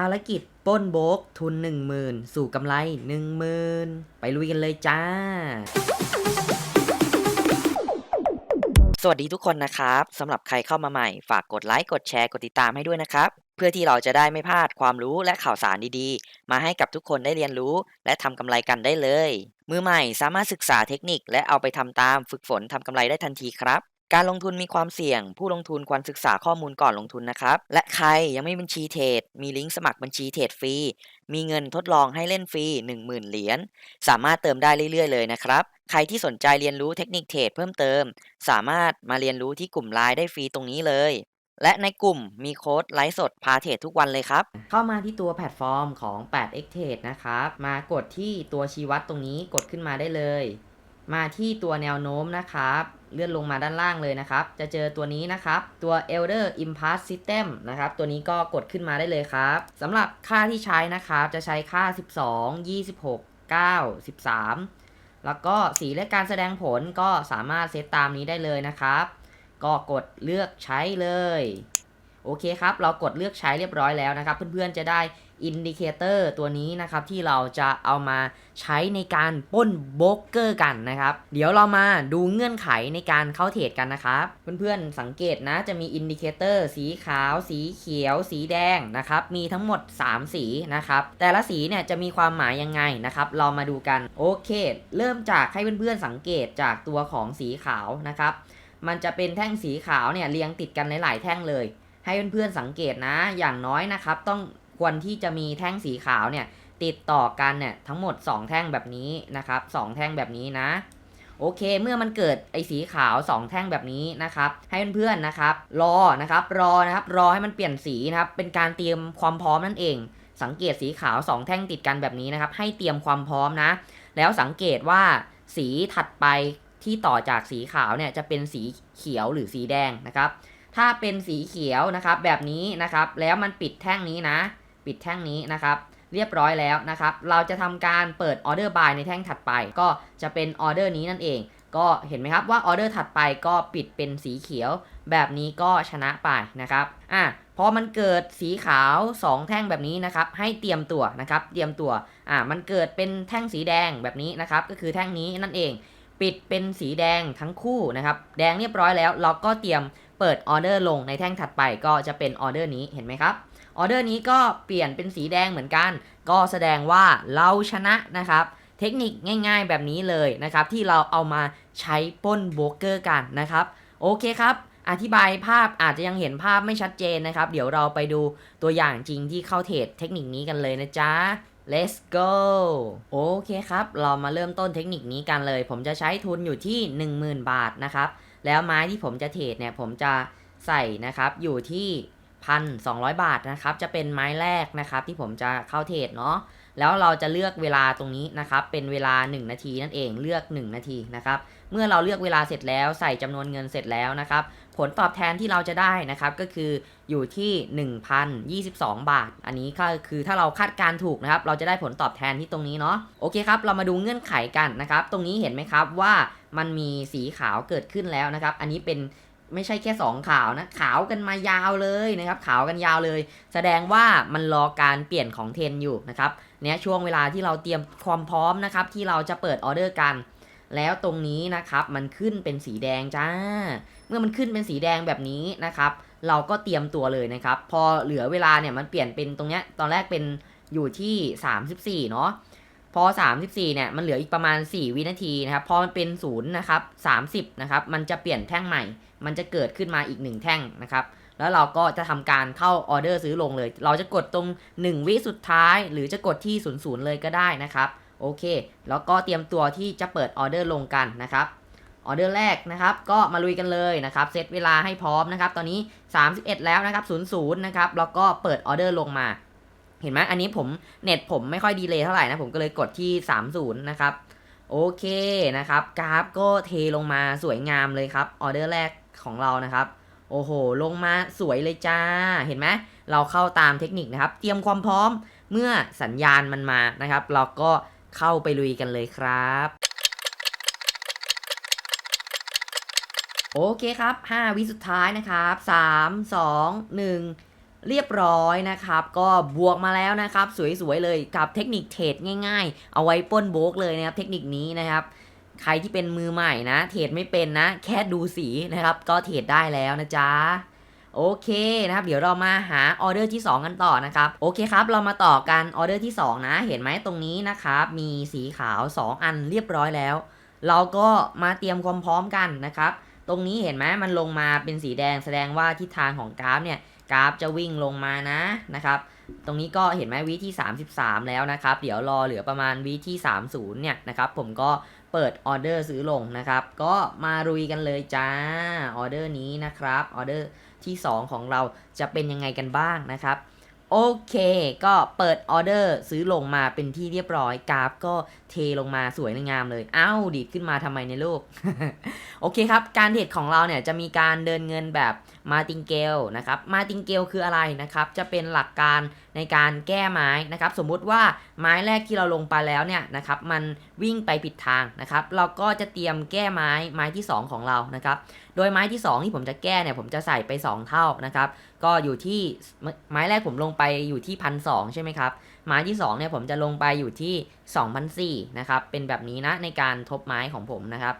ภารกิจป้นโบกทุน 10,000 สู่กำไร 10,000 ไปลุยกันเลยจ้า สวัสดีทุกคนนะครับสำหรับใครเข้ามาใหม่ ฝากกดไลค์กดแชร์กดติดตามให้ด้วยนะครับ เพื่อที่เราจะได้ไม่พลาดความรู้และข่าวสารดีๆ มาให้กับทุกคนได้เรียนรู้ และทำกำไรกันได้เลย มือใหม่สามารถศึกษาเทคนิคและเอาไปทำตามฝึกฝนทำกำไรได้ทันทีครับ การลงทุนมีความเสี่ยง ผู้ลงทุนควรศึกษาข้อมูลก่อนลงทุนนะครับ และใครยังไม่บัญชีเทรด มีลิงก์สมัครบัญชีเทรดฟรี มีเงินทดลองให้เล่นฟรี 10,000 เหรียญ สามารถเติมได้เรื่อยๆ เลยนะครับ ใครที่สนใจเรียนรู้เทคนิคเทรดเพิ่มเติม สามารถมาเรียนรู้ที่กลุ่มไลน์ได้ฟรีตรงนี้เลย และในกลุ่มมีโค้ดไลฟ์สดพาเทรดทุกวันเลยครับ เข้ามาที่ตัวแพลตฟอร์มของ 8x Trade นะครับ มากดที่ตัวชี้วัดตรงนี้กดขึ้นมาได้เลย มาที่ตัวแนวโน้มนะครับ เลื่อนลงมาด้านล่างเลยนะครับ จะเจอตัวนี้นะครับ ตัว Elder Impasse System นะครับ ตัวนี้ก็กดขึ้นมาได้เลยครับสำหรับค่าที่ใช้นะครับ จะใช้ค่า 12 26 9 13 แล้วก็สีและการแสดงผลก็สามารถเซตตามนี้ได้เลยนะครับ ก็กดเลือกใช้เลย โอเคครับ เรากดเลือกใช้เรียบร้อยแล้วนะครับ เพื่อนๆจะได้ อินดิเคเตอร์ตัวนี้นะครับที่เราจะเอามาใช้ในการป้นโบรกเกอร์กันนะครับ เดี๋ยวเรามาดูเงื่อนไขในการเข้าเทรดกันนะครับ เพื่อนๆสังเกตนะจะมีอินดิเคเตอร์สีขาว สีเขียว สีแดงนะครับ มีทั้งหมด 3 สีนะครับ แต่ละสีเนี่ยจะมีความหมายยังไงนะครับ เรามาดูกันโอเค เริ่มจากให้เพื่อนๆสังเกตจากตัวของสีขาวนะครับ มันจะเป็นแท่งสีขาวเนี่ยเรียงติดกันหลายๆแท่งเลย ให้เพื่อนๆสังเกตนะ อย่างน้อยนะครับต้อง ควรที่จะมีแท่งสีขาวเนี่ยติดต่อกันเนี่ยทั้งหมด 2 แท่งแบบนี้นะครับ 2 แท่งแบบนี้นะ โอเคเมื่อมันเกิดไอ้สีขาว 2 แท่งแบบนี้นะครับ ให้เพื่อนๆนะครับ รอนะครับรอนะครับรอให้มันเปลี่ยนสีนะครับ เป็นการเตรียมความพร้อมนั่นเอง สังเกตสีขาว 2 แท่งติดกันแบบนี้นะครับ ให้เตรียมความพร้อมนะ แล้วสังเกตว่าสีถัดไปที่ต่อจากสีขาวเนี่ยจะเป็นสีเขียวหรือสีแดงนะครับ ถ้าเป็นสีเขียวนะครับแบบนี้นะครับ แล้วมันปิดแท่งนี้นะ ปิดแท่งนี้นะครับเรียบร้อยแล้วนะครับ เราจะทำการเปิดออเดอร์บายในแท่งถัดไป ก็จะเป็นออเดอร์นี้นั่นเอง ก็เห็นไหมครับว่าออเดอร์ถัดไปก็ปิดเป็นสีเขียว แบบนี้ก็ชนะไปนะครับอะพอมันเกิดสีขาว 2 แท่งแบบนี้นะครับ ให้เตรียมตัวนะครับ เตรียมตัวอะมันเกิดเป็นแท่งสีแดงแบบนี้นะครับ ก็คือแท่งนี้นั่นเอง ปิดเป็นสีแดงทั้งคู่นะครับ แดงเรียบร้อยแล้ว เราก็เตรียมเปิดออเดอร์ลงในแท่งถัดไป ก็จะเป็นออเดอร์นี้เห็นไหมครับ ออเดอร์นี้ก็เปลี่ยนเป็นสีแดงเหมือนกัน ก็แสดงว่าเราชนะนะครับเทคนิคง่ายๆแบบนี้เลยนะครับที่เราเอามาใช้ป้นโบรกเกอร์กันนะครับโอเคครับอธิบายภาพอาจจะยังเห็นภาพไม่ชัดเจนนะครับ เดี๋ยวเราไปดูตัวอย่างจริงที่เข้าเทรดเทคนิคนี้กันเลยนะจ๊ะ let's go โอเคครับ เรามาเริ่มต้นเทคนิคนี้กันเลย ผมจะใช้ทุนอยู่ที่ 10,000 บาทนะครับ แล้วไม้ที่ผมจะเทรดเนี่ยผมจะใส่นะครับอยู่ที่ 1,200 บาทนะครับจะเป็นไม้แรกนะครับที่ผมจะเข้าเทรดเนาะแล้วเราจะเลือกเวลาตรงนี้นะครับเป็นเวลา 1 นาทีนั่นเองเลือก 1 นาทีนะครับเมื่อเราเลือกเวลาเสร็จแล้วใส่จำนวนเงินเสร็จแล้วนะครับผลตอบแทนที่เราจะได้นะครับก็คืออยู่ที่ 1,022 บาท อันนี้ก็คือถ้าเราคาดการณ์ถูกนะครับเราจะได้ผลตอบแทนที่ตรงนี้เนาะโอเคครับเรามาดูเงื่อนไขกันนะครับตรงนี้เห็นไหมครับว่ามันมีสีขาวเกิดขึ้นแล้วนะครับ อันนี้เป็น ไม่ใช่แค่ 2 ขาวนะ ขาวกันมายาวเลยนะครับ ขาวกันยาวเลย แสดงว่ามันรอการเปลี่ยนของเทรนอยู่นะครับเนี่ยช่วงเวลาที่เราเตรียมความพร้อมนะครับ ที่เราจะเปิดออเดอร์กัน แล้วตรงนี้นะครับมันขึ้นเป็นสีแดงจ้า เมื่อมันขึ้นเป็นสีแดงแบบนี้นะครับ เราก็เตรียมตัวเลยนะครับ พอเหลือเวลาเนี่ยมันเปลี่ยนเป็นตรงเนี้ยตอนแรกเป็นอยู่ที่ 34 เนาะพอ 34 เนี่ย มันเหลืออีกประมาณ 4 วินาทีนะครับ พอมันเป็น 0 นะครับ 30 นะครับ มันจะเปลี่ยนแท่งใหม่ มันจะเกิดขึ้นมาอีก 1 แท่งนะครับแล้วเราก็จะทำการเข้าออเดอร์ซื้อลงเลย เราจะกดตรง 1 วิสุดท้าย หรือจะกดที่ 00 เลยก็ได้นะครับ โอเค แล้วก็เตรียมตัวที่จะเปิดออเดอร์ลงกันนะครับออเดอร์แรกนะครับ ก็มาลุยกันเลยนะครับเซตเวลาให้พร้อมนะครับ ตอนนี้ 31 แล้วนะครับ 00 นะครับ แล้วก็เปิดออเดอร์ลงมา เห็นไหมอันนี้ผมเน็ตผมไม่ค่อยดีเลยเท่าไหร่นะ ผมก็เลยกดที่ 30 นะครับ โอเคนะครับ กราฟก็เทลงมาสวยงามเลยครับ ออเดอร์แรก ของเรานะครับ โอ้โห ลงมาสวยเลยจ้า เห็นไหม เราเข้าตามเทคนิคนะครับ เตรียมความพร้อมเมื่อสัญญาณมันมานะครับ เราก็เข้าไปลุยกันเลยครับโอเคครับ 5 วิสุดท้ายนะครับ 3 2 1 เรียบร้อยนะครับ ก็บวกมาแล้วนะครับ สวยๆเลยกับเทคนิคเทรดง่ายๆ เอาไว้ป้นโบกเลยนะครับ เทคนิคนี้นะครับ ใครที่เป็นมือใหม่นะเทรดไม่เป็นนะ แค่ดูสีนะครับ ก็เทรดได้แล้วนะจ๊ะโอเคนะครับ เดี๋ยวเรามาหาออเดอร์ที่ 2 กันต่อนะครับ โอเคครับ เรามาต่อกันออเดอร์ที่ 2 นะ เห็นไหมตรงนี้นะครับ มีสีขาว 2 อันเรียบร้อยแล้ว เราก็มาเตรียมความพร้อมกันนะครับ ตรงนี้เห็นไหมมันลงมาเป็นสีแดงแสดงว่าทิศทางของกราฟเนี่ยกราฟจะวิ่งลงมานะนะครับ ตรงนี้ก็เห็นไหมวิที่ 33 แล้วนะครับ เดี๋ยวรอเหลือประมาณวิที่ 30 เนี่ยนะครับ ผมก็ เปิดออเดอร์ซื้อลงนะครับ ก็มารุยกันเลยจ้าออเดอร์นี้นะครับออเดอร์ที่ 2 ของเราจะเป็นยังไงกันบ้างนะครับ โอเค ก็เปิดออเดอร์ซื้อลงมาเป็นที่เรียบร้อยกราฟก็เทลงมาสวยงามเลยเอ้าดีดขึ้นมาทำไมในโลก โอเคครับ การเทรดของเราเนี่ยจะมีการเดินเงินแบบมาติงเกลนะครับ มาติงเกลคืออะไรนะครับ จะเป็นหลักการในการแก้ไม้นะครับ สมมุติว่าไม้แรกที่เราลงไปแล้วเนี่ยนะครับ มันวิ่งไปผิดทางนะครับ เราก็จะเตรียมแก้ไม้ไม้ที่ 2 ของเรานะครับ โดยไม้ที่ 2 ที่ผมจะแก้เนี่ยผมจะใส่ไป 2 เท่านะครับ ก็อยู่ที่ไม้แรกผมลงไปอยู่ที่พันสใช่ไหมครับ ไม้ที่2เนี่ยผมจะลงไปอยู่ที่2,004นะครับ เป็นแบบนี้นะในการทบไม้ของผมนะครับ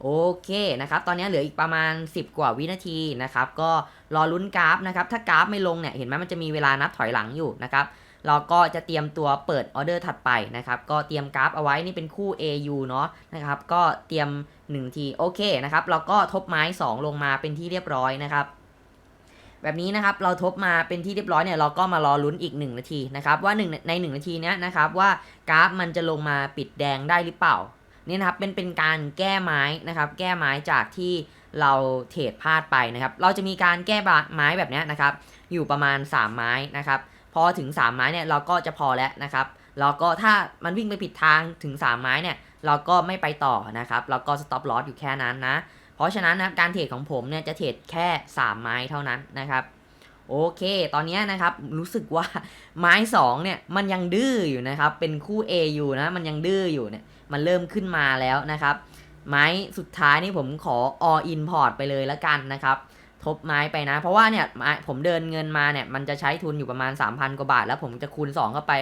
โอเคนะครับ ตอนนี้เหลืออีกประมาณ 10 กว่าวินาทีนะครับ ก็รอลุ้นกราฟนะครับ ถ้ากราฟไม่ลงเนี่ยเห็นไหมมันจะมีเวลานับถอยหลังอยู่นะครับ เราก็จะเตรียมตัวเปิดออเดอร์ถัดไปนะครับ ก็เตรียมกราฟเอาไว้นี่เป็นคู่ AU เนาะนะครับ ก็เตรียม1ทีโอเคนะครับ เราก็ทบไม้ 2 ลงมาเป็นที่เรียบร้อยนะครับ แบบนี้นะครับเราทบมาเป็นที่เรียบร้อยเนี่ยเราก็มารอลุ้นอีก 1 นาทีนะครับว่า 1 ใน 1 นาทีเนี้ยนะครับว่ากราฟมันจะลงมาปิดแดงได้หรือเปล่านี่นะครับเป็นเป็นการแก้ไม้นะครับแก้ไม้จากที่เราเทรดพลาดไปนะครับเราจะมีการแก้ไม้แบบนี้นะครับอยู่ประมาณ 3 ไม้นะครับพอถึง 3 ไม้เนี่ยเราก็จะพอแล้วนะครับเราก็ถ้ามันวิ่งไปผิดทางถึง 3 ไม้เนี่ยเราก็ไม่ไปต่อนะครับเราก็ stop loss อยู่แค่นั้นนะ เพราะฉะนั้นนะการเทรดของผมเนี่ยจะเทรดแค่ 3 ไม้เท่านั้นนะครับโอเค ตอนนี้นะครับรู้สึกว่าไม้2เนี่ยมันยังดื้ออยู่นะครับ เป็นคู่ A อยู่นะมันยังดื้ออยู่เนี่ยมันเริ่มขึ้นมาแล้วนะครับ ไม้สุดท้ายนี่ผมขอ all in port ไปเลยล้วกันนะครับ ทบไม้ไปนะ เพราะว่าเนี่ยไม้ผมเดินเงินมาเนี่ยมันจะใช้ทุนอยู่ประมาณ 3,000 กว่าบาท แล้วผมจะคูณ 2 เข้าไป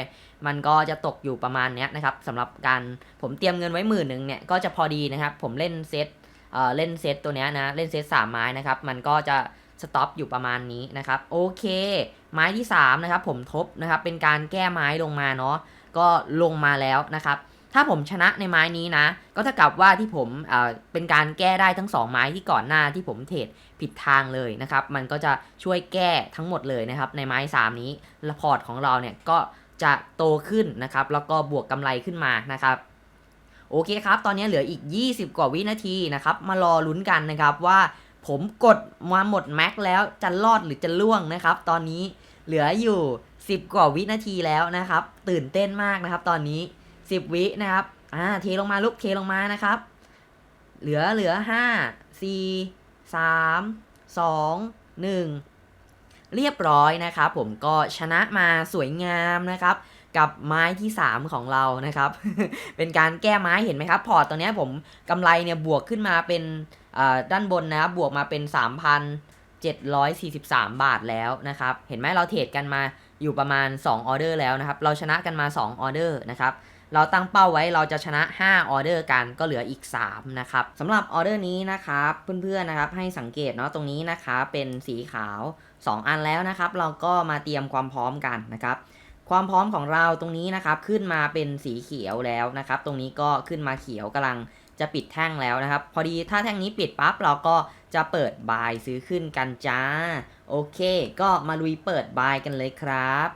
มันก็จะตกอยู่ประมาณเนี้ยนะครับสำหรับการผมเตรียมเงินไว้หมื่นหนึ่งเนี่ยก็จะพอดีนะครับ ผมเล่นเซต เเล่นเซตตัวนี้นะ เล่นเซต3ไม้นะครับ มันก็จะสต็อปอยู่ประมาณนี้นะครับ โอเค ไม้ที่3นะครับผมทบนะครับเป็นการแก้ไม้ลงมาเนาะก็ลงมาแล้วนะครับ ถ้าผมชนะในไม้นี้นะ ก็เท่ากับว่าที่ผมเเป็นการแก้ได้ทั้ง 2 ไม้ที่ก่อนหน้าที่ผมเทรดผิดทางเลยนะครับ มันก็จะช่วยแก้ทั้งหมดเลยนะครับ ในไม้ 3 นี้พอร์ตของเราเนี่ยก็จะโตขึ้นนะครับ แล้วก็บวกกำไรขึ้นมานะครับ โอเคครับ ตอนนี้เหลืออีก 20 กว่าวินาทีนะครับ มารอลุ้นกันนะครับว่าผมกดมาหมดแม็กแล้วจะรอดหรือจะล่วงนะครับ ตอนนี้เหลืออยู่ 10 กว่าวินาทีแล้วนะครับ ตื่นเต้นมากนะครับ ตอนนี้ 10 วินะครับ อ่า เทลงมาลูกเทลงมานะครับ เหลือเหลือ 5 4 3 2 1 เรียบร้อยนะครับ ผมก็ชนะมาสวยงามนะครับ กับไม้ที่ 3 ของเรานะครับ เป็นการแก้ไม้เห็นไหมครับ พอร์ตตัวนี้ผมกำไรเนี่ยบวกขึ้นมาเป็นด้านบนนะครับบวกมาเป็น 3,743 บาทแล้วนะครับ เห็นไหมเราเทรดกันมาอยู่ประมาณ 2 ออเดอร์แล้วนะครับ เราชนะกันมา 2 ออเดอร์นะครับเราตั้งเป้าไว้เราจะชนะ 5 ออเดอร์กันก็เหลืออีก 3 นะครับสำหรับออเดอร์นี้นะครับเพื่อนๆนะครับให้สังเกตเนาะตรงนี้นะคะเป็นสีขาว 2 อันแล้วนะครับ เราก็มาเตรียมความพร้อมกันนะครับ ความพร้อมของเราตรงนี้นะครับ ขึ้นมาเป็นสีเขียวแล้วนะครับ ตรงนี้ก็ขึ้นมาเขียวกำลังจะปิดแท่งแล้วนะครับ พอดีถ้าแท่งนี้ปิดปั๊บเราก็จะเปิดบายซื้อขึ้นกันจ้า โอเค ก็มาลุยเปิดบายกันเลยครับ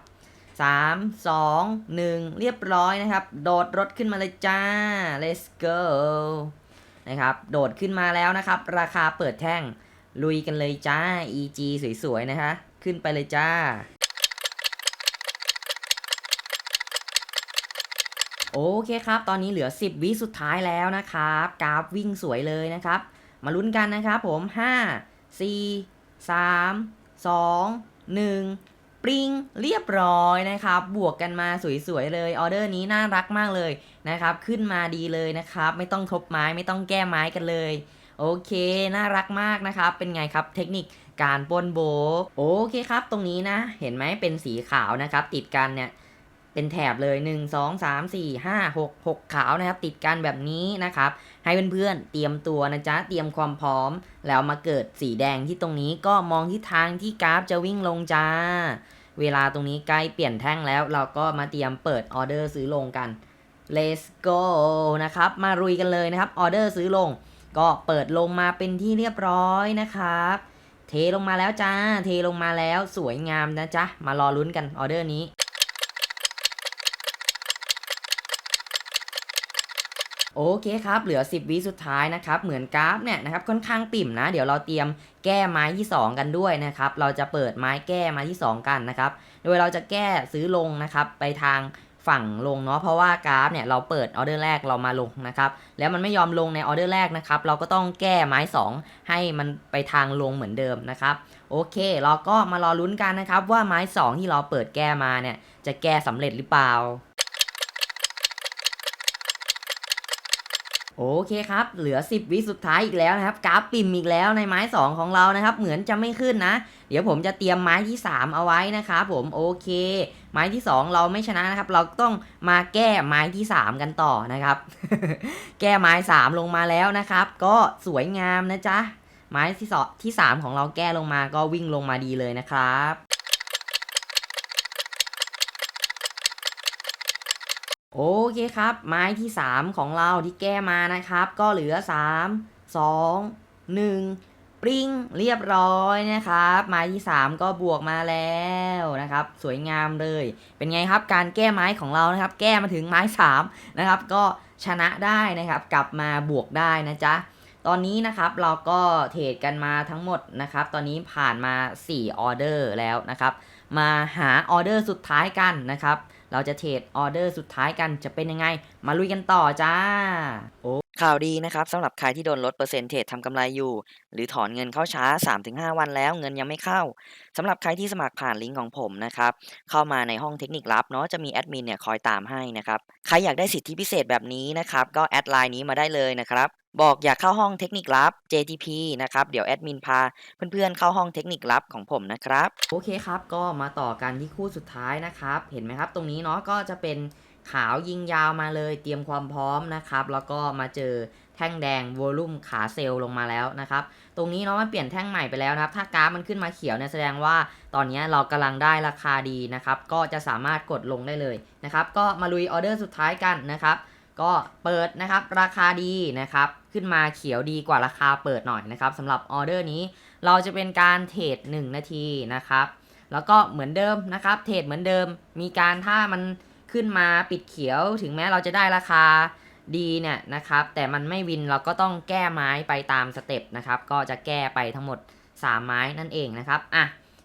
3 2 1 เรียบร้อยนะครับ โดดรถขึ้นมาเลยจ้า let's go นะครับโดดขึ้นมาแล้วนะครับ ราคาเปิดแท่งลุยกันเลยจ้า EG สวยๆนะคะ ขึ้นไปเลยจ้า โอเคครับ ตอนนี้เหลือ 10 วิสุดท้ายแล้วนะครับ กราฟวิ่งสวยเลยนะครับ มาลุ้นกันนะครับผม 5 4 3 2 1 ปริงเรียบร้อยนะครับ บวกกันมาสวยๆเลย ออเดอร์นี้น่ารักมากเลยนะครับ ขึ้นมาดีเลยนะครับ ไม่ต้องทบไม้ไม่ต้องแก้ไม้กันเลยโอเค น่ารักมากนะครับ เป็นไงครับ เทคนิคการปนโบ โอเคครับ ตรงนี้นะ เห็นไหมเป็นสีขาวนะครับ ติดกันเนี่ย เป็นแถบเลย 1 2 3 4 5 6 6 ขาวนะครับ ติดกันแบบนี้นะครับ ให้เพื่อนๆเตรียมตัวนะจ๊ะ เตรียมความพร้อม แล้วมาเกิดสีแดงที่ตรงนี้ก็มองที่ทางที่กราฟจะวิ่งลงจ้า เวลาตรงนี้ใกล้เปลี่ยนแท่งแล้ว เราก็มาเตรียมเปิดออเดอร์ซื้อลงกัน let's go นะครับ มารุยกันเลยนะครับ ออเดอร์ซื้อลง ก็เปิดลงมาเป็นที่เรียบร้อยนะครับ เทลงมาแล้วจ้า เทลงมาแล้วสวยงามนะจ๊ะ มารอลุ้นกันออเดอร์นี้ โอเคครับ เหลือ 10 วิสุดท้ายนะครับ เหมือนกราฟเนี่ยนะครับค่อนข้างปิ่มนะ เดี๋ยวเราเตรียมแก้ไม้ที่ 2 กันด้วยนะครับ เราจะเปิดไม้แก้ไม้ที่ 2 กันนะครับ โดยเราจะแก้ซื้อลงนะครับไปทางฝั่งลงเนาะ เพราะว่ากราฟเนี่ยเราเปิดออเดอร์แรกเรามาลงนะครับ แล้วมันไม่ยอมลงในออเดอร์แรกนะครับ เราก็ต้องแก้ไม้ 2 ให้มันไปทางลงเหมือนเดิมนะครับ โอเค เราก็มารอลุ้นกันนะครับว่าไม้ 2 ที่เราเปิดแก้มาเนี่ยจะแก้สำเร็จหรือเปล่า โอเคครับ เหลือ 10 วิสุดท้ายอีกแล้วนะครับ กราฟปิ่มอีกแล้วในไม้ 2 ของเรานะครับ เหมือนจะไม่ขึ้นนะ เดี๋ยวผมจะเตรียมไม้ที่ 3 เอาไว้นะครับผมโอเค ไม้ที่ 2 เราไม่ชนะนะครับ เราต้องมาแก้ไม้ที่ 3 กันต่อนะครับ แก้ไม้ 3 ลงมาแล้วนะครับ ก็สวยงามนะจ๊ะไม้ที่สอที่ 3 ของเราแก้ลงมาก็วิ่งลงมาดีเลยนะครับ โอเคครับ ไม้ที่ 3 ของเราที่แก้มานะครับ ก็เหลือ 3 2 1 ปริ้งเรียบร้อยนะครับ ไม้ที่ 3 ก็บวกมาแล้วนะครับ สวยงามเลย เป็นไงครับการแก้ไม้ของเรานะครับ แก้มาถึงไม้3นะครับ ก็ชนะได้นะครับ กลับมาบวกได้นะจ๊ะตอนนี้นะครับเราก็เทรดกันมาทั้งหมดนะครับ ตอนนี้ผ่านมา4ออเดอร์แล้วนะครับ มาหาออเดอร์สุดท้ายกันนะครับ เราจะเทรดออเดอร์สุดท้ายกันจะเป็นยังไง มาลุยกันต่อจ้า ข่าวดีนะครับสำหรับใครที่โดนลดเปอร์เซ็นต์เทรดทำกำไรอยู่ หรือถอนเงินเข้าช้า 3-5 วันแล้วเงินยังไม่เข้าสำหรับใครที่สมัครผ่านลิงก์ของผมนะครับเข้ามาในห้องเทคนิคลับเนาะจะมีแอดมินเนี่ยคอยตามให้นะครับใครอยากได้สิทธิพิเศษแบบนี้นะครับก็แอดไลน์นี้มาได้เลยนะครับบอกอยากเข้าห้องเทคนิคลับ JTP นะครับเดี๋ยวแอดมินพาเพื่อนๆเข้าห้องเทคนิคลับของผมนะครับโอเคครับก็มาต่อกันที่คู่สุดท้ายนะครับเห็นไหมครับตรงนี้เนาะก็จะเป็น ขาวยิงยาวมาเลยเตรียมความพร้อมนะครับ แล้วก็มาเจอแท่งแดงวอลุ่มขาเซลล์ลงมาแล้วนะครับ ตรงนี้เนาะมันเปลี่ยนแท่งใหม่ไปแล้วนะครับ ถ้ากราฟมันขึ้นมาเขียวเนี่ยแสดงว่าตอนนี้เรากำลังได้ราคาดีนะครับ ก็จะสามารถกดลงได้เลยนะครับ ก็มาลุยออเดอร์สุดท้ายกันนะครับ ก็เปิดนะครับราคาดีนะครับ ขึ้นมาเขียวดีกว่าราคาเปิดหน่อยนะครับสำหรับออเดอร์นี้เราจะเป็นการเทรด1นาทีนะครับ แล้วก็เหมือนเดิมนะครับ เทรดเหมือนเดิม มีการถ้ามัน ขึ้นมาปิดเขียวถึงแม้เราจะได้ราคาดีเนี่ยนะครับแต่มันไม่วินเราก็ต้องแก้ไม้ไปตามสเต็ปนะครับก็จะแก้ไปทั้งหมด 3 ไม้นั่นเองนะครับอะ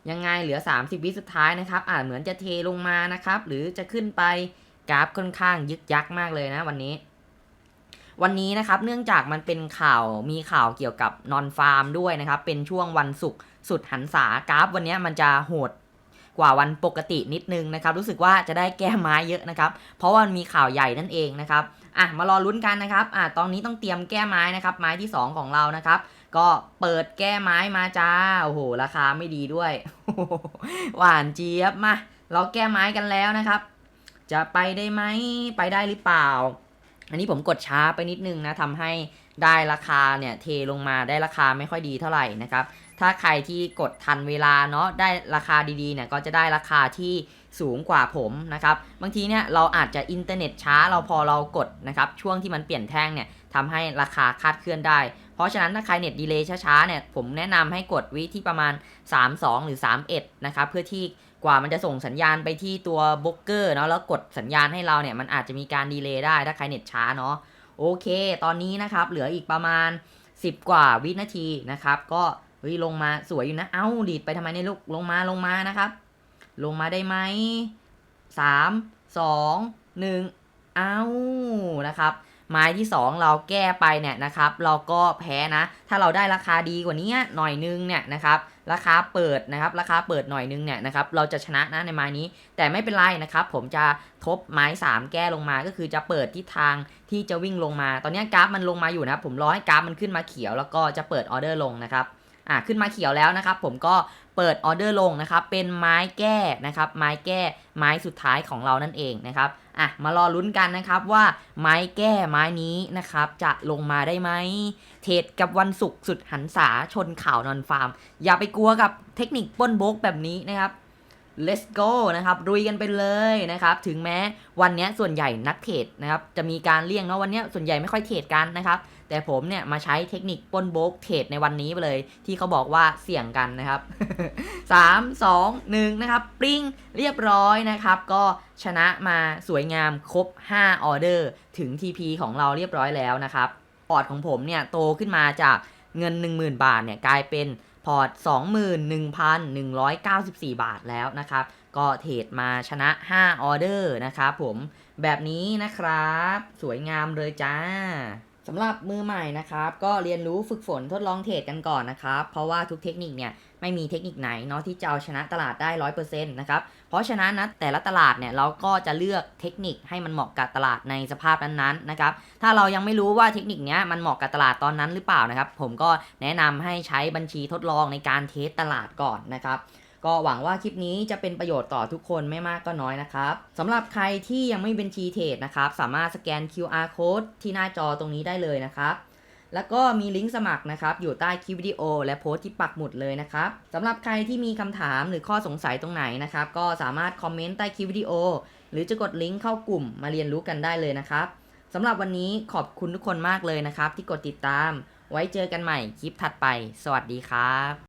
ยังไงเหลือ 30 วิสุดท้ายนะครับอ่าเหมือนจะเทลงมานะครับหรือจะขึ้นไปกราฟค่อนข้างยึกยักมากเลยนะวันนี้ วันนี้นะครับเนื่องจากมันเป็นข่าวมีข่าวเกี่ยวกับนอนฟาร์มด้วยนะครับเป็นช่วงวันศุกร์สุดหันษากราฟวันนี้มันจะโหด กว่าวันปกตินิดนึงนะครับ รู้สึกว่าจะได้แก้ไม้เยอะนะครับ เพราะว่ามันมีข่าวใหญ่นั่นเองนะครับอะมารอลุ้นกันนะครับอะตอนนี้ต้องเตรียมแก้ไม้นะครับ ไม้ที่ 2 ของเรานะครับ ก็เปิดแก้ไม้มาจ้าโอ้โหราคาไม่ดีด้วย หวานเจี๊ยบมาเราแก้ไม้กันแล้วนะครับ จะไปได้ไหมไปได้หรือเปล่า อันนี้ผมกดช้าไปนิดนึงนะทำให้ได้ราคาเนี่ยเทลงมาได้ราคาไม่ค่อยดีเท่าไหร่นะครับ ถ้าใครที่กดทันเวลาเนาะได้ราคาดีๆเนี่ยก็จะได้ราคาที่สูงกว่าผมนะครับ บางทีเนี่ยเราอาจจะอินเทอร์เน็ตช้าเราพอเรากดนะครับ ช่วงที่มันเปลี่ยนแท่งเนี่ยทำให้ราคาคาดเคลื่อนได้ เพราะฉะนั้นถ้าใครเน็ตดีเลย์ช้าๆเนี่ยผมแนะนำให้กดวิที่ประมาณ 32 หรือ 31 นะครับ เพื่อที่กว่ามันจะส่งสัญญาณไปที่ตัวบล็อกเกอร์เนาะแล้วกดสัญญาณให้เราเนี่ยมันอาจจะมีการดีเลย์ได้ถ้าใครเน็ตช้าเนาะโอเค ตอนนี้นะครับเหลืออีกประมาณ 10 กว่าวินาทีนะครับ ก็ เฮ้ยลงมาสวยอยู่นะ เอ้าดีดไปทำไมเนี่ยลูกลงมาลงมานะครับ ลงมาได้ไหมสามสองหนึ่งเอ้านะครับ ไม้ที่ 2 เราแก้ไปเนี่ยนะครับ เราก็แพ้นะ ถ้าเราได้ราคาดีกว่านี้หน่อยนึงเนี่ยนะครับ ราคาเปิดนะครับ ราคาเปิดหน่อยนึงเนี่ยนะครับ เราจะชนะนะในไม้นี้ แต่ไม่เป็นไรนะครับ ผมจะทบไม้ 3 แก้ลงมา ก็คือจะเปิดทิศทางที่จะวิ่งลงมา ตอนนี้กราฟมันลงมาอยู่นะครับ ผมรอให้กราฟมันขึ้นมาเขียว แล้วก็จะเปิดออเดอร์ลงนะครับ อะขึ้นมาเขียวแล้วนะครับ ผมก็เปิดออเดอร์ลงนะครับ เป็นไม้แก้นะครับ ไม้แก้ไม้สุดท้ายของเรานั่นเองนะครับอะมารอลุ้นกันนะครับว่าไม้แก้ไม้นี้นะครับ จะลงมาได้ไหมเทรดกับวันศุกร์สุดหันษาชนข่าวนอนฟาร์ม อย่าไปกลัวกับเทคนิคป้นโบกแบบนี้นะครับ let's go นะครับรุยกันไปเลยนะครับ ถึงแม้วันนี้ส่วนใหญ่นักเทรดนะครับ จะมีการเลี่ยงเนาะวันนี้ส่วนใหญ่ไม่ค่อยเทรดกันนะครับ แต่ผมเนี่ยมาใช้เทคนิคป้นโบกเทรดในวันนี้ไปเลย ที่เขาบอกว่าเสี่ยงกันนะครับ 3 2 1 นะครับ ปริ้งเรียบร้อยนะครับ ก็ชนะมาสวยงามครบ 5 ออเดอร์ ถึง TP ของเราเรียบร้อยแล้วนะครับพอร์ตของผมเนี่ยโตขึ้นมาจากเงิน 10,000 บาทเนี่ยกลายเป็นพอร์ต 21,194 บาทแล้วนะครับ ก็เทรดมาชนะ 5 ออเดอร์นะครับผมแบบนี้นะครับ สวยงามเลยจ้า สำหรับมือใหม่นะครับ ก็เรียนรู้ฝึกฝนทดลองเทรดกันก่อนนะครับ เพราะว่าทุกเทคนิคเนี่ยไม่มีเทคนิคไหนเนาะที่จะเอาชนะตลาดได้ร้อยเปอร์เซ็นต์นะครับเพราะฉะนั้นนะแต่ละตลาดเนี่ยเราก็จะเลือกเทคนิคให้มันเหมาะกับตลาดในสภาพนั้นๆนะครับถ้าเรายังไม่รู้ว่าเทคนิคเนี้ยมันเหมาะกับตลาดตอนนั้นหรือเปล่านะครับ ผมก็แนะนำให้ใช้บัญชีทดลองในการเทสตลาดก่อนนะครับ ก็หวังว่าคลิปนี้จะเป็นประโยชน์ต่อทุกคนไม่มากก็น้อยนะครับสำหรับใครที่ยังไม่เป็นบัญชีเทรดนะครับสามารถสแกน QR code ที่หน้าจอตรงนี้ได้เลยนะครับแล้วก็มีลิงก์สมัครนะครับ อยู่ใต้คลิปวิดีโอ และโพสต์ที่ปักหมุดเลยนะครับสำหรับใครที่มีคำถามหรือข้อสงสัยตรงไหนนะครับ ก็สามารถคอมเมนต์ใต้คลิปวิดีโอ หรือจะกดลิงก์เข้ากลุ่มมาเรียนรู้กันได้เลยนะครับสำหรับวันนี้ขอบคุณทุกคนมากเลยนะครับ ที่กดติดตาม ไว้เจอกันใหม่คลิปถัดไป สวัสดีครับ